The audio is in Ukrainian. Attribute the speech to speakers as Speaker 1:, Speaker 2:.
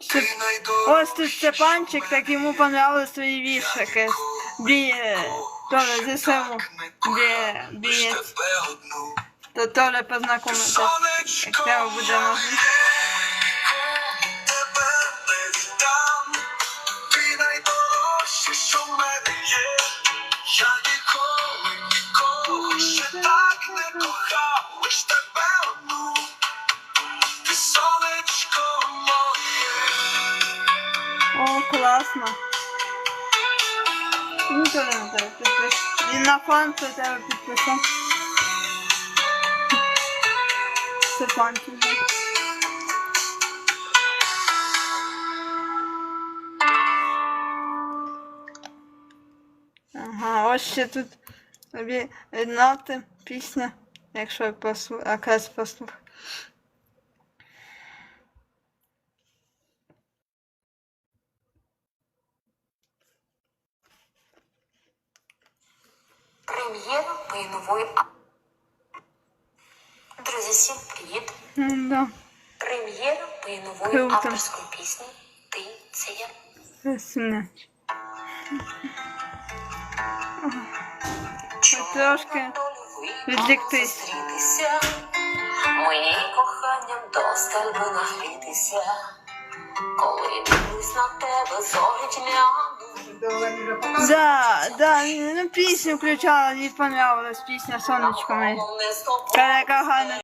Speaker 1: Степ-
Speaker 2: найдорожча
Speaker 1: Ось тут Степанчик, так йому понравились твої вішики. Бі... Тоже зі своєму бі...
Speaker 2: лиш
Speaker 1: бі...
Speaker 2: тебе одну.
Speaker 1: То Толя познайомитися. Як треба буде
Speaker 2: моє,
Speaker 1: О, класно. Ну, Толя на тебе підписав. На фан про тебе підписав. Степанчик. да. Ага, ось ще тут тобі ноти, пісня, якщо я послу... якраз послухаю.
Speaker 3: Прем'єра моєї нової а- Друзі, всім привіт!
Speaker 1: Ну, да.
Speaker 3: Прем'єра моєї нової
Speaker 1: Круто.
Speaker 3: авторської пісні Ти це я. Чому
Speaker 1: трошки відвліктись.
Speaker 3: зустрітися? Коханням досталь би нагрітися. Коли дивлюсь на тебе зорі.
Speaker 1: Да, да, ну пісню включала, їй понравилась пісня сонечко моє.
Speaker 3: Не
Speaker 1: гарна